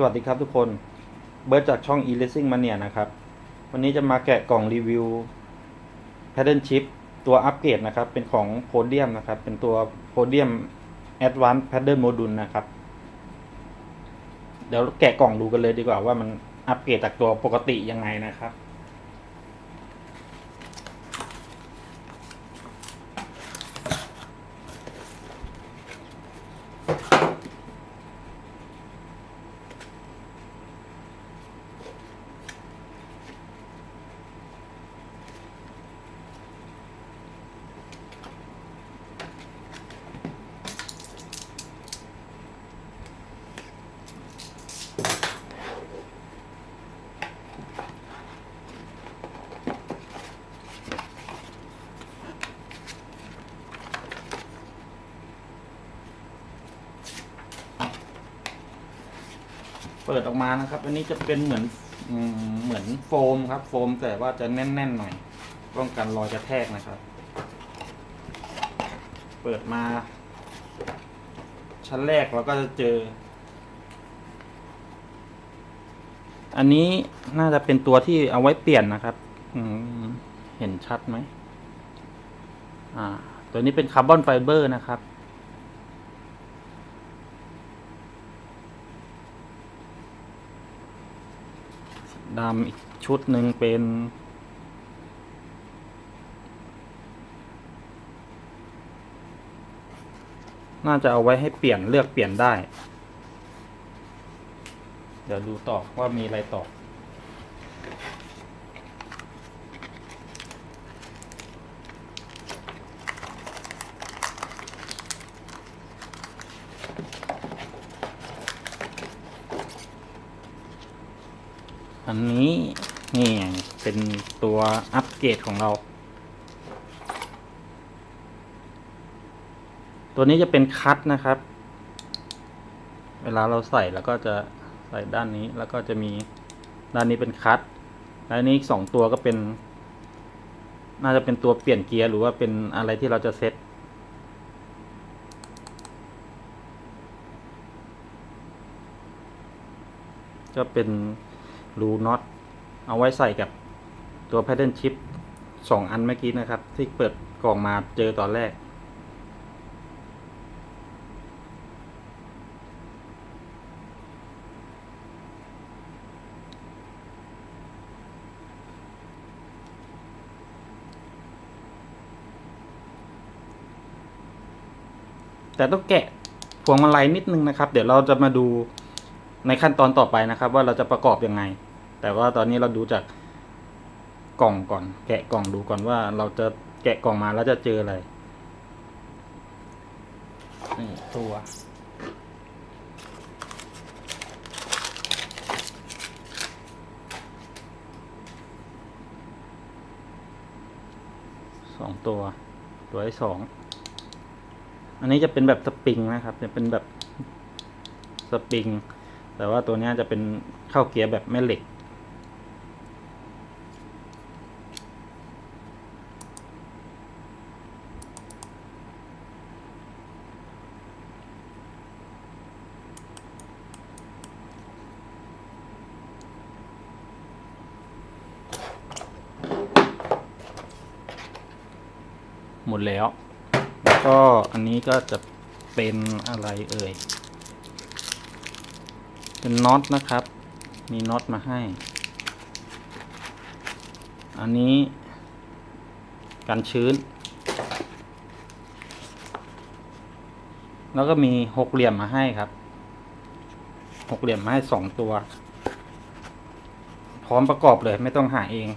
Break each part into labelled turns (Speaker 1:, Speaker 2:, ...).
Speaker 1: สวัสดีครับทุกคน เบิร์ดจากช่อง e-racing mania นะครับ วันนี้จะมาแกะกล่องรีวิว pattern chip ตัวอัปเกรดนะครับ เป็นของโพเดียมนะครับ เป็นตัวโพเดียม advanced pattern module นะครับ เดี๋ยวแกะกล่องดูกันเลยดีกว่าว่ามันอัปเกรดจากตัวปกติยังไงนะครับ เปิดออกมานะครับ อันนี้จะเป็นเหมือนเหมือนโฟมครับ โฟมแต่ว่าจะแน่นๆหน่อยป้องกันรอยกระแทกนะครับ เปิดมา ชั้นแรกเราก็จะเจอ อันนี้น่าจะเป็นตัวที่เอาไว้เปลี่ยนนะครับเห็นชัดไหมอ่า ตัวนี้เป็นคาร์บอนไฟเบอร์นะครับ ดำอีกชุดหนึ่งเป็น น่าจะเอาไว้ให้เปลี่ยนเลือกเปลี่ยนได้ เดี๋ยวดูต่อว่ามีอะไรต่อ อันนี้นี่เป็นตัวอัปเกรดของเรา ตัวนี้จะเป็นคัตนะครับ เวลาเราใส่แล้วก็จะใส่ด้านนี้แล้วก็จะมีด้านนี้เป็นคัตและอันนี้อีกสองตัวก็เป็น น่าจะเป็นตัวเปลี่ยนเกียร์หรือว่าเป็นอะไรที่เราจะเซ็ตก็เป็น รูน็อตเอาไว้ใส่กับตัวแพ d เดิลชิปสองอันเมื่อกี้นะครับ ที่เปิดกล่องมาเจอตอนแรก แต่ต้องแกะพวงมาลัยนิดนึงนะครับ เดี๋ยวเราจะมาดูในขั้นตอนต่อไปนะครับ ว่าเราจะประกอบยังไง แต่ว่าตอนนี้เราดูจากกล่องก่อน แกะกล่องดูก่อนว่าเราจะแกะกล่องมาแล้วจะเจออะไรนี่ตัวสองตัว ตัวที่สอง อันนี้จะเป็นแบบสปริงนะครับ จะเป็นแบบสปริง แต่ว่าตัวนี้จะเป็นเข้าเกียร์แบบแม่เหล็ก หมดแล้ว แล้วก็อันนี้ก็จะเป็นอะไรเอ่ย เป็นน็อตนะครับ มีน็อตมาให้ อันนี้กันชื้น แล้วก็มีหกเหลี่ยมมาให้ครับหกเหลี่ยมมาให้สองตัว พร้อมประกอบเลยไม่ต้องหาเอง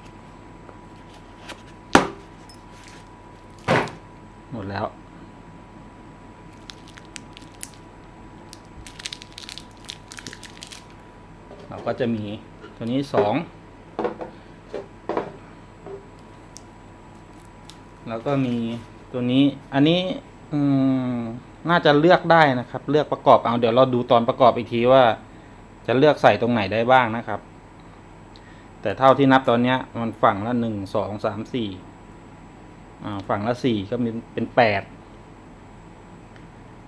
Speaker 1: หมด แล้ว เราก็จะมีตัวนี้สองแล้วก็มีตัวนี้อันนี้น่าจะเลือกได้นะครับ เลือกประกอบเอาเดี๋ยวเราดูตอนประกอบอีกทีว่า จะเลือกใส่ตรงไหนได้บ้างนะครับ แต่เท่าที่นับตอนนี้มันฝั่งละหนึ่งสองสามสี่ ฝั่งละสี่ก็มีเป็นแปด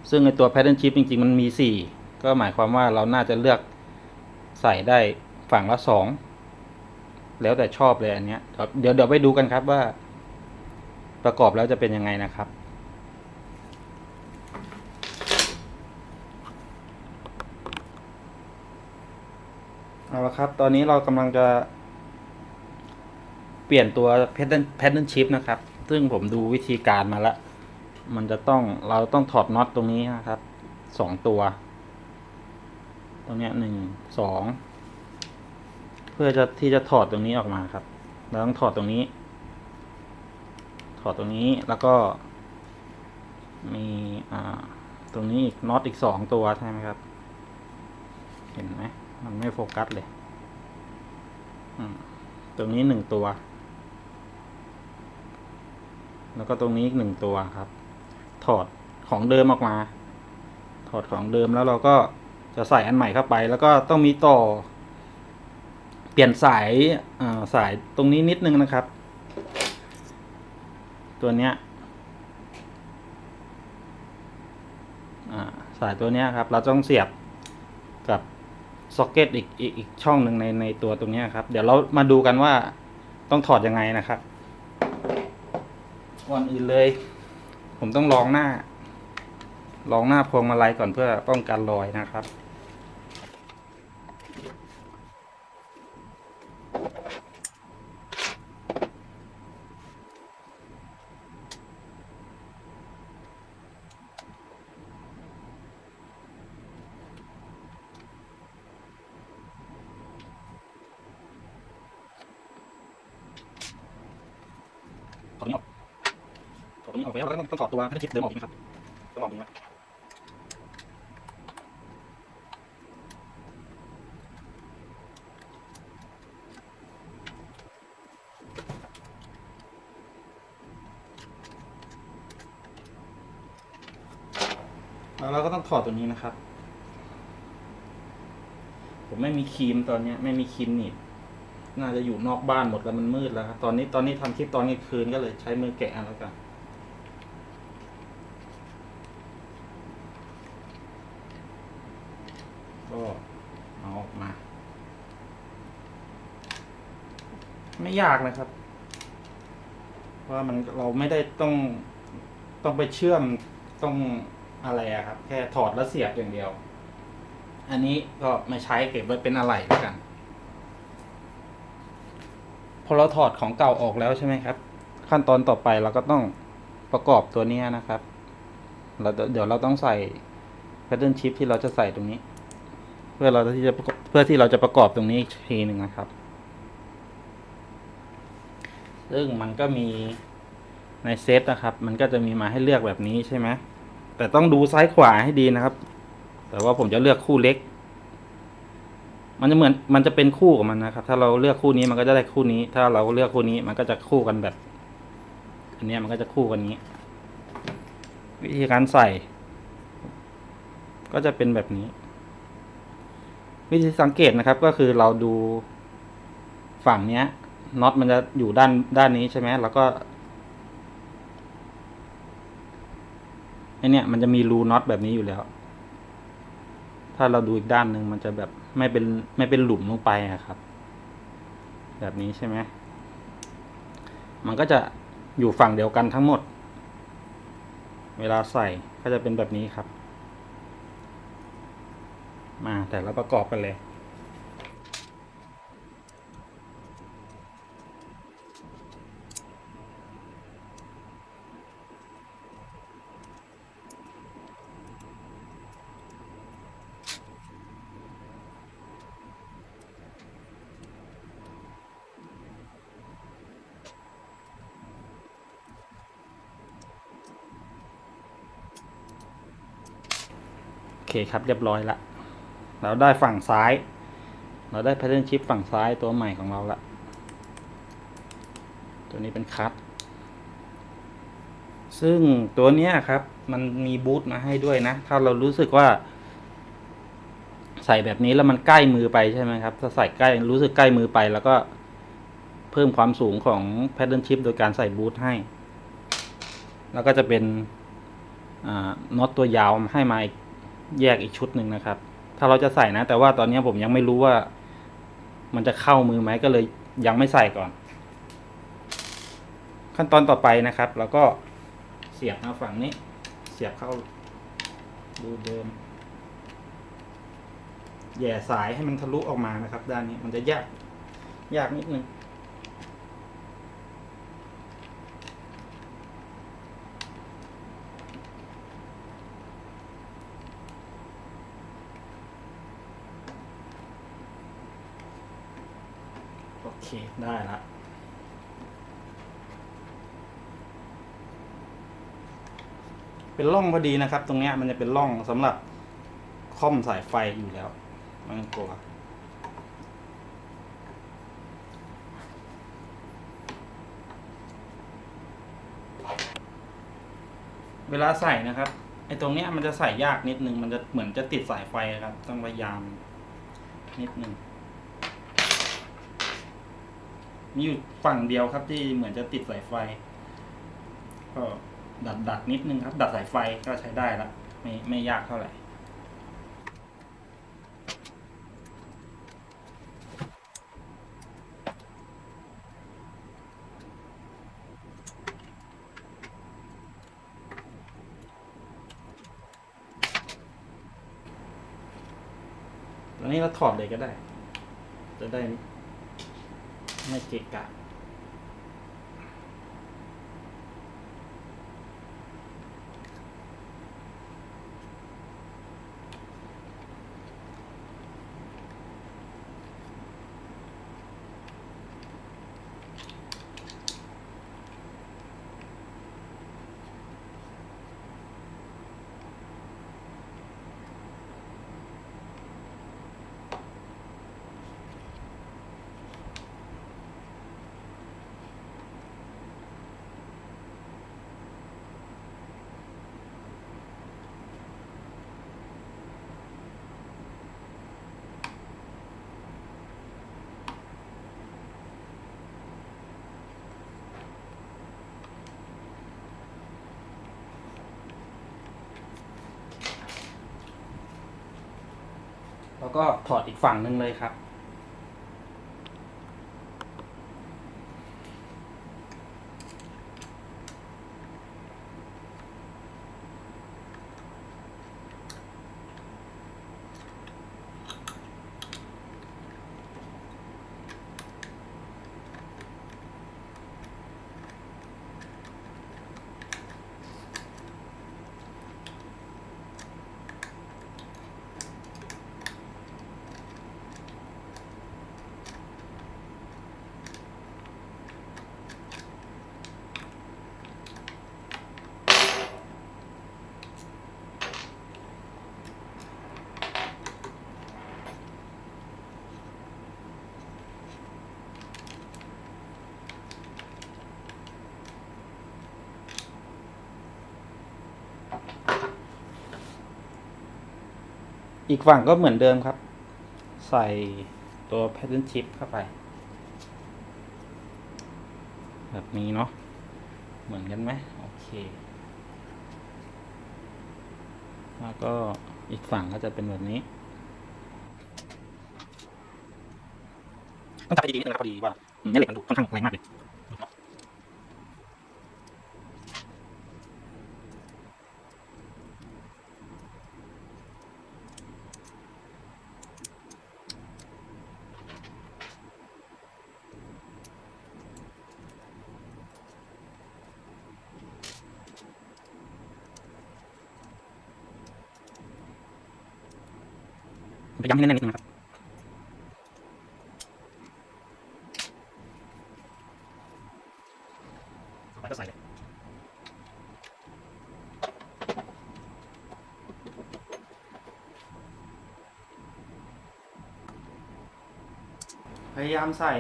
Speaker 1: ซึ่งในตัว pattern chip จริง ๆ มันมีสี่ก็หมายความว่าเราน่าจะเลือกใส่ได้ฝั่งละสองแล้วแต่ชอบเลยอันเนี้ย เดี๋ยวเดี๋ยวไปดูกันครับว่า ประกอบแล้วจะเป็นยังไงนะครับเอาละครับ ตอนนี้เรากำลังจะเปลี่ยนตัว pattern pattern chip นะครับ ซึ่งผมดูวิธีการมาแล้ว มันจะต้องเราต้องถอดน็อตตรงนี้นะครับสองตัว ตรงนี้หนึ่งสองเพื่อจะที่จะถอดตรงนี้ออกมาครับเราต้องถอดตรงนี้ ถอดตรงนี้แล้วก็ มีอ่าตรงนี้อีกน็อตอีกสองตัวใช่ไหมครับ เห็นไหมมันไม่โฟกัสเลยตรงนี้หนึ่งตัว แล้วก็ตรงนี้อีกหนึ่งตัวครับ ถอดของเดิมออกมา ถอดของเดิมแล้วเราก็จะใส่อันใหม่เข้าไป แล้วก็ต้องมีต่อ เปลี่ยนสายาสายตรงนี้นิดนึงนะครับ ตัวเนี้ยสายตัวเนี้ยครับ เราต้องเสียบกับซ็อกเก็ตอีกอีกอีกช่องหนึ่งในในตัวตรงนี้ครับ เดี๋ยวเรามาดูกันว่าต้องถอดยังไงนะครับ ก่อนอื่นเลย ผมต้องลองหน้า ลองหน้าพวงมาลัยก่อนเพื่อป้องกันรอยนะครับ ถอดนี้ออกถอดต รงนี้ออกไปแล้วแล้วก็ต้องถอดตัวให้ชิปเดิมออกอีกนะครับต้องออกอย่างนี้นะแล้วเราก็ต้องถอดตัวนี้นะครับ ผมไม่มีครีมตอนเนี้ย ไม่มีครีมหนีบน่าจะอยู่นอกบ้านหมดแล้วมันมืดแล้วครับตอนนี้ตอนนี้ทำคลิปตอนกลางคืนก็เลยใช้มือแกะแล้วกัน ก็เอาออกมา ไม่ ยากนะครับ เพราะมันเราไม่ได้ต้องต้องไปเชื่อมต้องอะไรอะครับ แค่ถอดแล้วเสียบอย่างเดียว อันนี้ก็ไม่ใช้เก็บไว้เป็นอะไรแล้วกัน พอเราถอดของเก่าออกแล้วใช่ไหมครับ ขั้นตอนต่อไปเราก็ต้องประกอบตัวนี้นะครับ เราเดี๋ยวเราต้องใส่ pattern chip ที่เราจะใส่ตรงนี้ เพื่อเราที่จะประเพื่อที่เราจะประกอบตรงนี้อีกทีหนึ่งนะครับ ซึ่งมันก็มีในเซตนะครับ มันก็จะมีมาให้เลือกแบบนี้ใช่ไหมแต่ต้องดูซ้ายขวาให้ดีนะครับ แต่ว่าผมจะเลือกคู่เล็ก มันจะเหมือนมันจะเป็นคู่กับมันนะครับ ถ้าเราเลือกคู่นี้มันก็จะได้คู่นี้ ถ้าเราเลือกคู่นี้มันก็จะคู่กันแบบ อันนี้มันก็จะคู่กันนี้ วิธีการใส่ ก็จะเป็นแบบนี้ วิธีสังเกตนะครับก็คือเราดูฝั่งเนี้ย น็อตมันจะอยู่ด้านด้านนี้ใช่ไหมแล้วก็ไอเนี้ยมันจะมีรูน็อตแบบนี้อยู่แล้ว ถ้าเราดูอีกด้านหนึ่งมันจะแบบไม่เป็นไม่เป็นหลุมลงไปอะครับ แบบนี้ใช่ไหมมันก็จะอยู่ฝั่งเดียวกันทั้งหมด เวลาใส่ก็จะเป็นแบบนี้ครับ มาแต่เราประกอบกันเลย เคครับเรียบร้อยละเราได้ฝั่งซ้าย เราได้ pattern chip ฝั่งซ้ายตัวใหม่ของเราละตัวนี้เป็นคัตซึ่งตัวเนี้ยครับ มันมีบูทมาให้ด้วยนะ ถ้าเรารู้สึกว่า ใส่แบบนี้แล้วมันใกล้มือไปใช่ไหมครับ ถ้าใส่ใกล้รู้สึกใกล้มือไป แล้วก็เพิ่มความสูงของ pattern chip โดยการใส่บูทให้ แล้วก็จะเป็นน็อตตัวยาวให้มาอีก แยกอีกชุดหนึ่งนะครับ ถ้าเราจะใส่นะ แต่ว่าตอนนี้ผมยังไม่รู้ว่า มันจะเข้ามือไหมก็เลยยังไม่ใส่ก่อน ขั้นตอนต่อไปนะครับ แล้วก็เสียบมาฝั่งนี้ เสียบเข้าดูเดิมแย่สายให้มันทะลุออกมานะครับ ด้านนี้มันจะยากยากนิดนึง เค ได้ละเป็นร่องพอดีนะครับ ตรงนี้มันจะเป็นร่องสำหรับค่อมสายไฟอยู่แล้วไมันกลัวเวลาใส่นะครับไอ้ตรงเนี้ยมันจะใส่ยากนิดนึง มันจะเหมือนจะติดสายไฟครับ ต้องพยายามนิดนึง มีอยู่ฝั่งเดียวครับที่เหมือนจะติดสายไฟ ก็ดัดดัดนิดนึงครับ ดัดสายไฟก็ใช้ได้ละไม่ไม่ยากเท่าไหร่ตอนนี้เราถอดเลยก็ได้ จะได้ ไม่เกะกะ ก็ถอดอีกฝั่งหนึ่งเลยครับ อีกฝั่งก็เหมือนเดิมครับ ใส่ตัว pattern chip เข้าไป แบบนี้เนาะเหมือนกันไหมโอเค แล้วก็อีกฝั่งก็จะเป็นแบบนี้ต้องจับดีๆนิดนึงนะครับพอดีว่าเนี่ยเหล็กมันดูค่อนข้างแรงมากเลย ไปย้ำให้แน่นๆนิดนึงนะครับต่อไปก็ใส่เลยพยายามใส่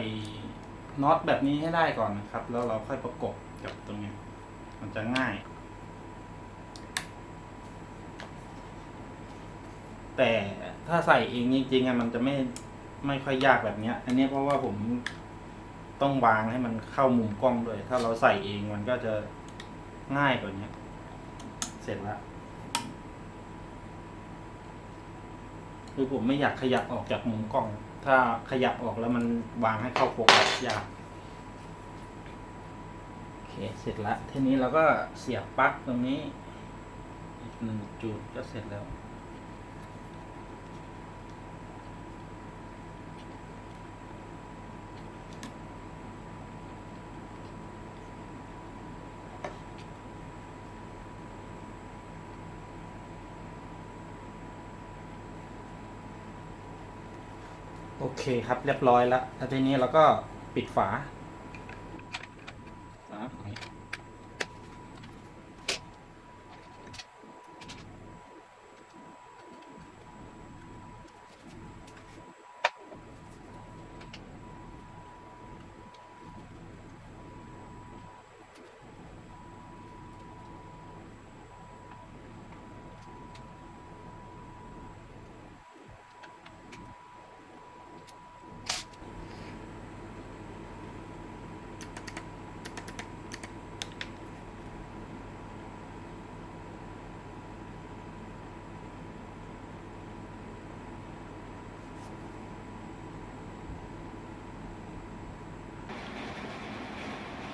Speaker 1: น็อตแบบนี้ให้ได้ก่อนนะครับ แล้วเราค่อยประกบกับตรงนี้ มันจะง่าย แต่ ถ้าใส่เองจริงๆอะมันจะไม่ไม่ค่อยยากแบบเนี้ย อันนี้เพราะว่าผมต้องวางให้มันเข้ามุมกล้องด้วย ถ้าเราใส่เองมันก็จะง่ายกว่านี้เสร็จแล้วคือผมไม่อยากขยับออกจากมุมกล้อง ถ้าขยับออกแล้วมันวางให้เข้าโฟกัสยากโอเคเสร็จและทีนี้เราก็เสียบปลั๊กตรงนี้อีกหนึ่งจุดก็เสร็จแล้ว โอเคครับเรียบร้อยแล้วทีนี้เราก็ปิดฝาตรงนี้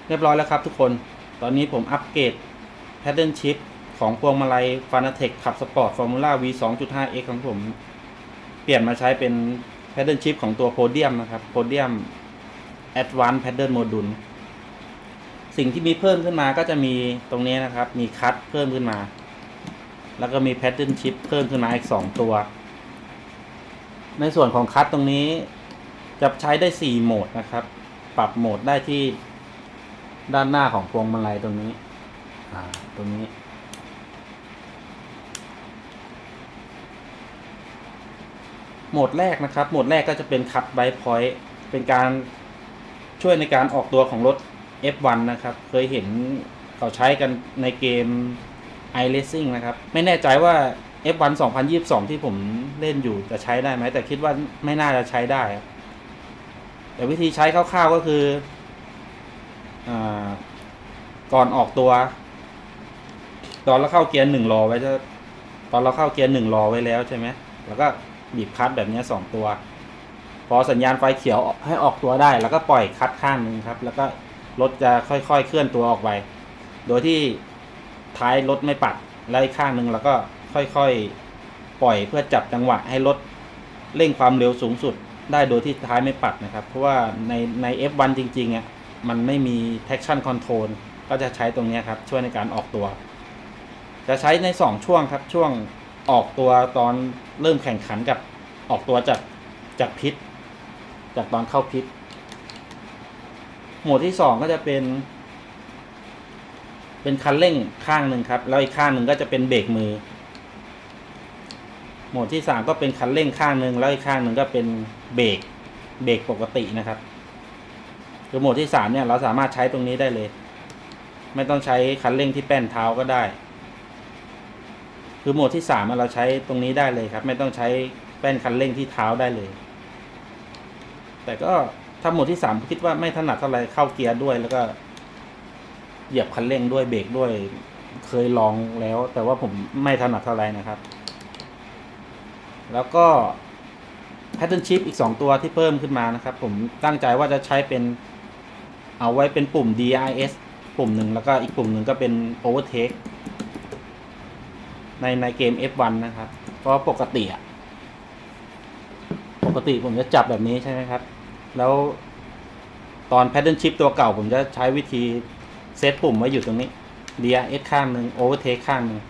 Speaker 1: เรียบร้อยแล้วครับทุกคน ตอนนี้ผมอัปเกรด Pattern Shift ของพวงมาลัย Fanatec ขับสปอร์ต Formula V 2.5X ของผม เปลี่ยนมาใช้เป็น Pattern Shift ของตัวโพเดียมนะครับโพเดียม Advanced Pattern Module สิ่งที่มีเพิ่มขึ้นมาก็จะมีตรงนี้นะครับ มีคัตเพิ่มขึ้นมา แล้วก็มี Pattern Shift เพิ่มขึ้นมาอีก 2 ตัว ในส่วนของคัตตรงนี้จะใช้ได้ 4 โหมดนะครับ ปรับโหมดได้ที่ ด้านหน้าของพวงมาลัยตรงนี้ อ่า ตรงนี้ โหมดแรกนะครับ โหมดแรกก็จะเป็นคั t ไบพอย n t เป็นการช่วยในการออกตัวของรถ F1 นะครับ เคยเห็นเขาใช้กันในเกม iRacing นะครับ ไม่แน่ใจว่า F1 2022 ที่ผมเล่นอยู่จะใช้ได้ไหม แต่คิดว่าไม่น่าจะใช้ได้ แต่วิธีใช้คร่าวๆก็คือ ก่อนออกตัว ตอนเราเข้าเกียร์หนึ่งรอไว้จะตอนเราเข้าเกียร์หนึ่งรอไว้แล้วใช่ไหมแล้วก็บีบคลัตช์แบบนี้สองตัว พอสัญญาณไฟเขียวให้ออกตัวได้ แล้วก็ปล่อยคลัตช์ข้างหนึ่งครับ แล้วก็รถจะค่อยๆเคลื่อนตัวออกไป โดยที่ท้ายรถไม่ปัด แล้วอีกข้างหนึ่งแล้วก็ค่อยๆปล่อยเพื่อจับจังหวะให้รถเร่งความเร็วสูงสุดได้โดยที่ท้ายไม่ปัดนะครับ เพราะว่าในใน F1 จริงๆอะ มันไม่มี traction control ก็จะใช้ตรงนี้ครับช่วยในการออกตัว จะใช้ใน 2 ช่วงครับช่วงออกตัวตอนเริ่มแข่งขันกับออกตัวจากจากพิษ จากตอนเข้าพิษ โหมดที่ 2 ก็จะเป็น เป็นคันเร่งข้างหนึ่งครับแล้วอีกข้างหนึ่งก็จะเป็นเบรกมือ โหมดที่ 3 ก็เป็นคันเร่งข้างหนึ่งแล้วอีกข้างหนึ่งก็เป็นเบรกเบรกปกตินะครับ คือโหมดที่สามเนี่ย เราสามารถใช้ตรงนี้ได้เลย ไม่ต้องใช้คันเร่งที่แป้นเท้าก็ได้ คือโหมดที่สามเราใช้ตรงนี้ได้เลยครับ ไม่ต้องใช้แป้นคันเร่งที่เท้าได้เลย แต่ก็ถ้าโหมดที่สามคิดว่าไม่ถนัดเท่าไรเข้าเกียร์ด้วยแล้วก็ เหยียบคันเร่งด้วยเบรกด้วย เคยลองแล้ว แต่ว่าผมไม่ถนัดเท่าไรนะครับ แล้วก็ Pattern Shift อีก 2 ตัวที่เพิ่มขึ้นมานะครับ ผมตั้งใจว่าจะใช้เป็น เอาไว้เป็นปุ่ม DRS ปุ่มหนึ่งแล้วก็อีกปุ่มหนึ่งก็เป็น Overtake ในในเกม F1 นะครับเพราะปกติอะปกติผมจะจับแบบนี้ใช่ไหมครับ แล้วตอน Pattern Shift ตัวเก่าผมจะใช้วิธีเซตปุ่มไว้อยู่ตรงนี้ DRS ข้างหนึ่ง Overtake ข้างหนึ่ง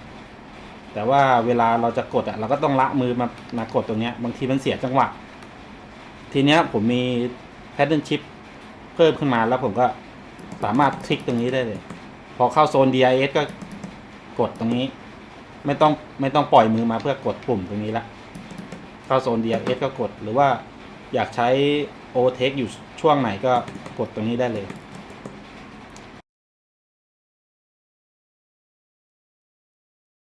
Speaker 1: แต่ว่าเวลาเราจะกดอะเราก็ต้องละมือมามากดตรงเนี้ย บางทีมันเสียจังหวะ ทีเนี้ยผมมี pattern shift พิ่มขึ้นมาแล้วผมก็สามารถคลิกตรงนี้ได้เลย พอเข้าโซน DIS ก็กดตรงนี้ ไม่ต้องไม่ต้องปล่อยมือมาเพื่อกดปุ่มตรงนี้ละเข้าโซน DIS ก็กดหรือว่าอยากใช้ Overtake อยู่ช่วงไหนก็กดตรงนี้ได้เลย